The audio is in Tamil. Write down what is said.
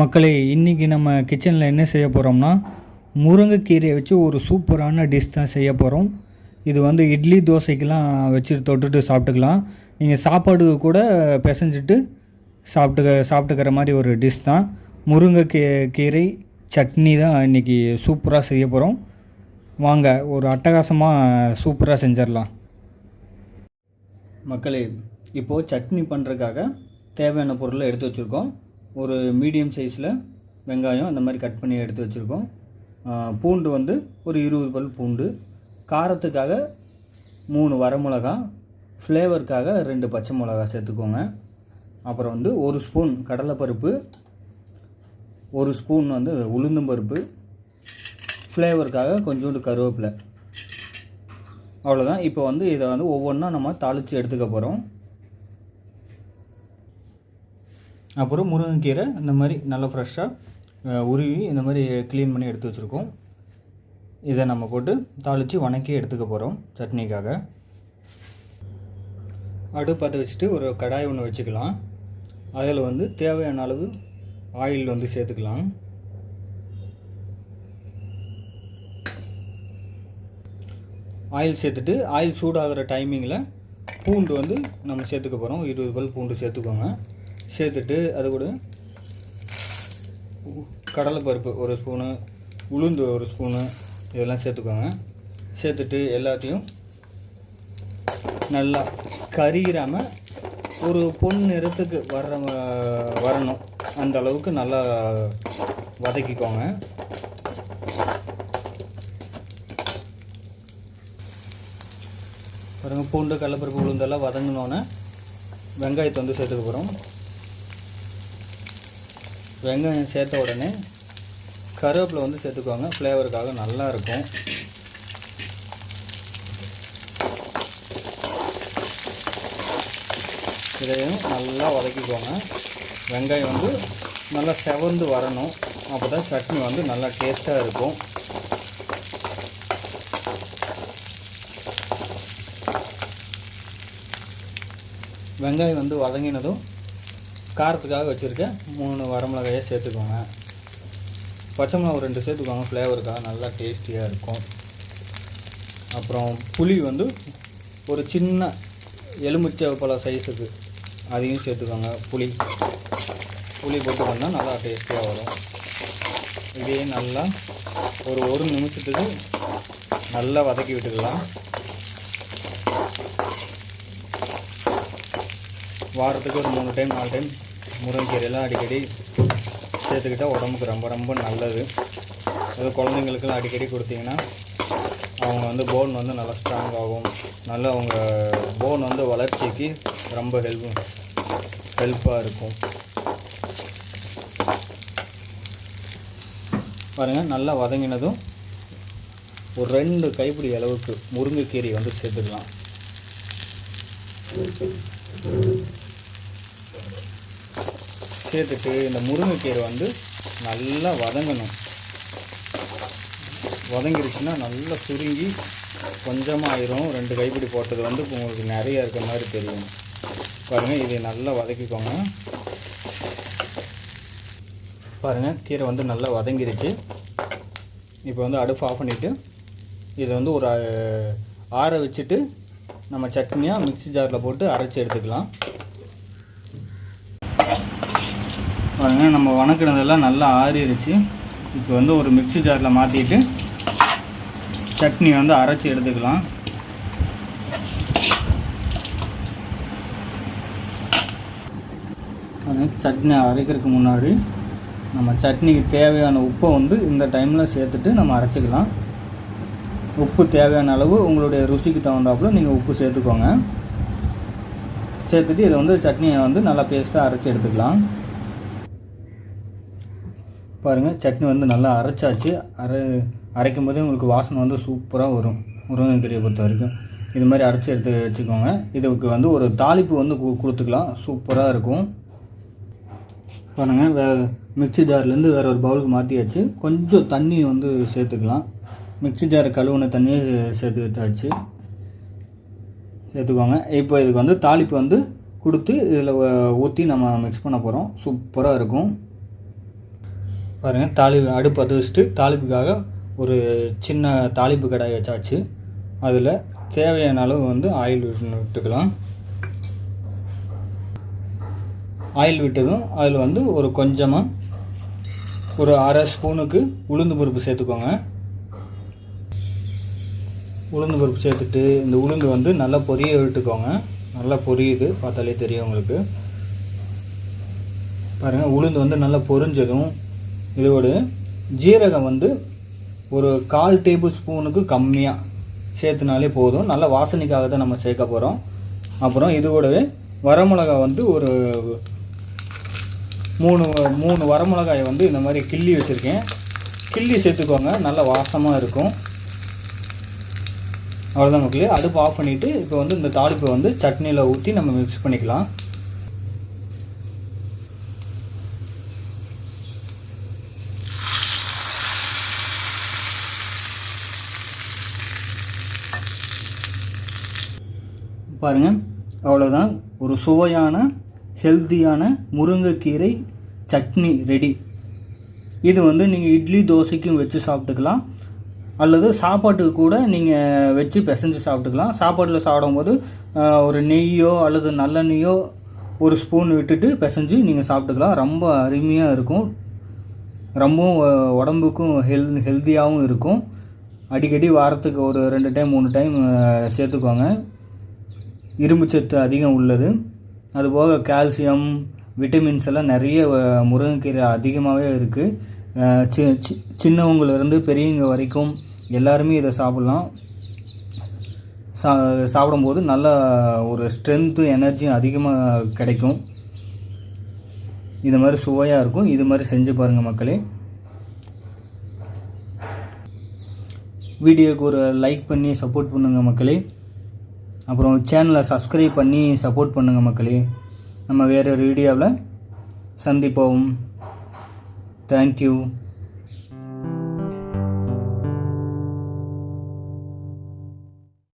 மக்களே இன்றைக்கி நம்ம கிச்சனில் என்ன செய்ய போகிறோம்னா முருங்கைக்கீரையை வச்சு ஒரு சூப்பரான டிஷ் தான் செய்ய போகிறோம் இது வந்து இட்லி தோசைக்கெலாம் வச்சு தொட்டுட்டு சாப்பிட்டுக்கலாம். நீங்கள் சாப்பாடு கூட பிசைஞ்சிட்டு சாப்பிட்டுக்க சாப்பிட்டுக்கிற மாதிரி ஒரு டிஷ் தான். முருங்கைக்கீ கீரை சட்னி தான் இன்றைக்கி சூப்பராக செய்ய போகிறோம் வாங்க ஒரு அட்டகாசமாக சூப்பராக செஞ்சிடலாம். மக்களே இப்போது சட்னி பண்ணுறதுக்காக தேவையான பொருளை எடுத்து வச்சுருக்கோம். ஒரு மீடியம் சைஸில் வெங்காயம் அந்த மாதிரி கட் பண்ணி எடுத்து வச்சுருக்கோம். பூண்டு வந்து ஒரு இருபது பல் பூண்டு. காரத்துக்காக மூணு வரமிளகா ஃப்ளேவருக்காக ரெண்டு பச்சை மிளகா சேர்த்துக்கோங்க. அப்புறம் வந்து ஒரு ஸ்பூன் கடலைப்பருப்பு ஒரு ஸ்பூன் வந்து உளுந்தம்பருப்பு ஃப்ளேவருக்காக கொஞ்சோண்டு கருவேப்பிலை. அவ்வளோதான் இப்போ வந்து இதை வந்து ஒவ்வொன்றா நம்ம தாளித்து எடுத்துக்க போகிறோம் அப்புறம் முருங்கைக்கீரை இந்த மாதிரி நல்லா ஃப்ரெஷ்ஷாக உருவி இந்த மாதிரி க்ளீன் பண்ணி எடுத்து வச்சுருக்கோம். இதை நம்ம போட்டு தாளித்து வணக்கி எடுத்துக்க போகிறோம் சட்னிக்காக. அடுப்பு பற்ற வச்சுட்டு ஒரு கடாய் ஒன்று வச்சுக்கலாம். அதில் வந்து தேவையான அளவு ஆயில் வந்து சேர்த்துக்கலாம். ஆயில் சேர்த்துட்டு ஆயில் சூடாகிற டைமிங்கில் பூண்டு வந்து நம்ம சேர்த்துக்க போகிறோம் இருபது பல் பூண்டு சேர்த்துக்கோங்க. சேர்த்துட்டு அது கூட கடலைப்பருப்பு ஒரு ஸ்பூனு உளுந்து ஒரு ஸ்பூனு இதெல்லாம் சேர்த்துக்கோங்க. சேர்த்துட்டு எல்லாத்தையும் நல்லா கருகிராமல் ஒரு பொன் நிறத்துக்கு வர்ற வரணும். அந்த அளவுக்கு நல்லா வதக்கிக்கோங்க. பாருங்கள் பூண்டு கடலப்பருப்பு உளுந்தெல்லாம் வதங்கினோன்னே வெங்காயத்தை வந்து சேர்த்துக்க போகிறோம் வெங்காயம் சேர்த்த உடனே கருவேப்பிலை வந்து சேர்த்துக்கோங்க. ஃப்ளேவருக்காக நல்லாயிருக்கும். இதையும் நல்லா வதக்கிக்கோங்க. வெங்காயம் வந்து நல்லா செவந்து வரணும். அப்போ தான் சட்னி வந்து நல்லா டேஸ்ட்டாக இருக்கும். வெங்காயம் வந்து வதங்கினதும் காரத்துக்காக வச்சுருக்கேன். மூணு வரமிளகாயை சேர்த்துக்கோங்க. பச்சை மிளகா ரெண்டு சேர்த்துக்கோங்க. ஃப்ளேவருக்காக நல்லா டேஸ்டியாக இருக்கும். அப்புறம் புளி வந்து ஒரு சின்ன எலுமிச்சை பல சைஸுக்கு அதையும் சேர்த்துக்கோங்க. புளி. புளி போட்டு பண்ணால் நல்லா டேஸ்டியாக வரும். இதே நல்லா ஒரு ஒரு நிமிஷத்துக்கு நல்லா வதக்கி விட்டுக்கலாம். வாரத்துக்கு ஒரு மூணு டைம் நாலு டைம் முருங்கைக்கீரையெல்லாம் அடிக்கடி சேர்த்துக்கிட்டால் உடம்புக்கு ரொம்ப ரொம்ப நல்லது. அது குழந்தைங்களுக்கெல்லாம் அடிக்கடி கொடுத்தீங்கன்னா அவங்க வந்து போன் வந்து நல்லா ஸ்ட்ராங் ஆகும். நல்லா அவங்க போன் வந்து வளர்ச்சிக்கு ரொம்ப ஹெல்ப் ஹெல்ப்பாக இருக்கும். பாருங்கள் நல்லா வதங்கினதும் ஒரு ரெண்டு கைப்பிடி அளவுக்கு முருங்கைக்கீரை வந்து சேர்த்துக்கலாம். சேர்த்துட்டு இந்த முருங்கைக்கீரை வந்து நல்லா வதங்கணும். வதங்கிருச்சுன்னா நல்லா சுருங்கி கொஞ்சமாக ஆயிரும் ரெண்டு கைப்பிடி போட்டது வந்து உங்களுக்கு நிறைய இருக்க மாதிரி தெரியும். பாருங்கள் இதை நல்லா வதக்கிக்கோங்க. பாருங்கள் கீரை வந்து நல்லா வதங்கிருச்சு. இப்போ வந்து அடுப்பு ஆஃப் பண்ணிவிட்டு இதை வந்து ஒரு ஆற வச்சுட்டு நம்ம சட்னியாக மிக்ஸி ஜாரில் போட்டு அரைச்சி எடுத்துக்கலாம். பாருங்கள் நம்ம வணக்கினதெல்லாம் நல்லா ஆறிடுச்சு இப்போ வந்து ஒரு மிக்ஸி ஜாரில் மாற்றிட்டு சட்னி வந்து அரைச்சி எடுத்துக்கலாம். சட்னி அரைக்கிறதுக்கு முன்னாடி நம்ம சட்னிக்கு தேவையான உப்பை வந்து இந்த டைமில் சேர்த்துட்டு நம்ம அரைச்சிக்கலாம். உப்பு தேவையான அளவு உங்களுடைய ருசிக்கு தகுந்தாப்புல நீங்கள் உப்பு சேர்த்துக்கோங்க. சேர்த்துட்டு இதை வந்து சட்னியை வந்து நல்லா பேஸ்ட்டாக அரைச்சி எடுத்துக்கலாம். பாருங்கள் சட்னி வந்து நல்லா அரைச்சாச்சு. அரை அரைக்கும் போதே உங்களுக்கு வாசனை வந்து சூப்பராக வரும். முருங்கைக்கீரையை பொறுத்த வரைக்கும் இது மாதிரி அரைச்சி எடுத்து வச்சுக்கோங்க. இதுக்கு வந்து ஒரு தாளிப்பு வந்து கொடுத்துக்கலாம். சூப்பராக இருக்கும். பாருங்கள் வே மிக்சி ஜார்லேருந்து வேறு ஒரு பவுலுக்கு மாற்றியாச்சு கொஞ்சம் தண்ணி வந்து சேர்த்துக்கலாம். மிக்சி ஜார் கழுவுன தண்ணியை சேர்த்து வச்சாச்சு சேர்த்துக்கோங்க. இப்போ இதுக்கு வந்து தாளிப்பு வந்து கொடுத்து இதில் ஊற்றி நம்ம மிக்ஸ் பண்ண போகிறோம் சூப்பராக இருக்கும். பாருங்கள் தாலிப்பு அடுப்பு அது வச்சுட்டு தாளிப்புக்காக ஒரு சின்ன தாளிப்பு கடாய் வச்சாச்சு. அதில் தேவையான அளவு வந்து ஆயில் விட்டு விட்டுக்கலாம். ஆயில் விட்டதும் அதில் வந்து ஒரு கொஞ்சமாக ஒரு அரை ஸ்பூனுக்கு உளுந்து பருப்பு சேர்த்துக்கோங்க. உளுந்து பருப்பு சேர்த்துட்டு இந்த உளுந்து வந்து நல்லா பொரிய விட்டுக்கோங்க. நல்லா பொரியுது பார்த்தாலே தெரியும் உங்களுக்கு. பாருங்கள் உளுந்து வந்து நல்லா பொரிஞ்சதும் இதோடு ஜீரகம் வந்து ஒரு கால் டேபிள் ஸ்பூனுக்கு கம்மியாக சேர்த்துனாலே போதும். நல்ல வாசனைக்காக தான் நம்ம சேர்க்க போகிறோம் அப்புறம் இது கூடவே வரமிளகா வந்து ஒரு மூணு மூணு வரமிளகாயை வந்து இந்த மாதிரி கிள்ளி வச்சுருக்கேன். கிள்ளி சேர்த்துக்கோங்க. நல்ல வாசமாக இருக்கும். அவ்வளோதான் மக்களே. அடுப்பு ஆஃப் பண்ணிவிட்டு இப்போ வந்து இந்த தாளிப்பை வந்து சட்னியில் ஊற்றி நம்ம மிக்ஸ் பண்ணிக்கலாம். பாருங்கள் அவ்வளோதான் ஒரு சுவையான ஹெல்த்தியான முருங்கைக்கீரை சட்னி ரெடி இது வந்து நீங்கள் இட்லி தோசைக்கும் வச்சு சாப்பிட்டுக்கலாம். அல்லது சாப்பாட்டுக்கு கூட நீங்கள் வச்சு பிசைஞ்சு சாப்பிட்டுக்கலாம். சாப்பாட்டில் சாப்பிடும்போது ஒரு நெய்யோ அல்லது நல்லெண்ணெயோ ஒரு ஸ்பூன் விட்டுட்டு பிசைஞ்சு நீங்கள் சாப்பிட்டுக்கலாம். ரொம்ப அருமையாக இருக்கும். ரொம்பவும் உடம்புக்கும் ஹெல் ஹெல்த்தியாகவும் இருக்கும். அடிக்கடி வாரத்துக்கு ஒரு ரெண்டு டைம் மூணு டைம் சேர்த்துக்கோங்க. இரும்பு சத்து அதிகம் உள்ளது. அதுபோக கால்சியம் விட்டமின்ஸ் எல்லாம் நிறைய முருங்கைக்கீரை அதிகமாகவே இருக்குது சி சி சின்னவங்கலேருந்து பெரியவங்க வரைக்கும் எல்லாருமே இதை சாப்பிட்லாம். சா சாப்பிடும்போது நல்ல ஒரு ஸ்ட்ரென்த்து எனர்ஜியும் அதிகமாக கிடைக்கும். இது மாதிரி சுவையாக இருக்கும். இது மாதிரி செஞ்சு பாருங்கள் மக்களே. வீடியோக்கு ஒரு லைக் பண்ணி சப்போர்ட் பண்ணுங்கள் மக்களே. அப்புறம் சேனலை சப்ஸ்கிரைப் பண்ணி சப்போர்ட் பண்ணுங்கள் மக்களே. நம்ம வேறு ஒரு வீடியோவில் சந்திப்போம். தேங்க்யூ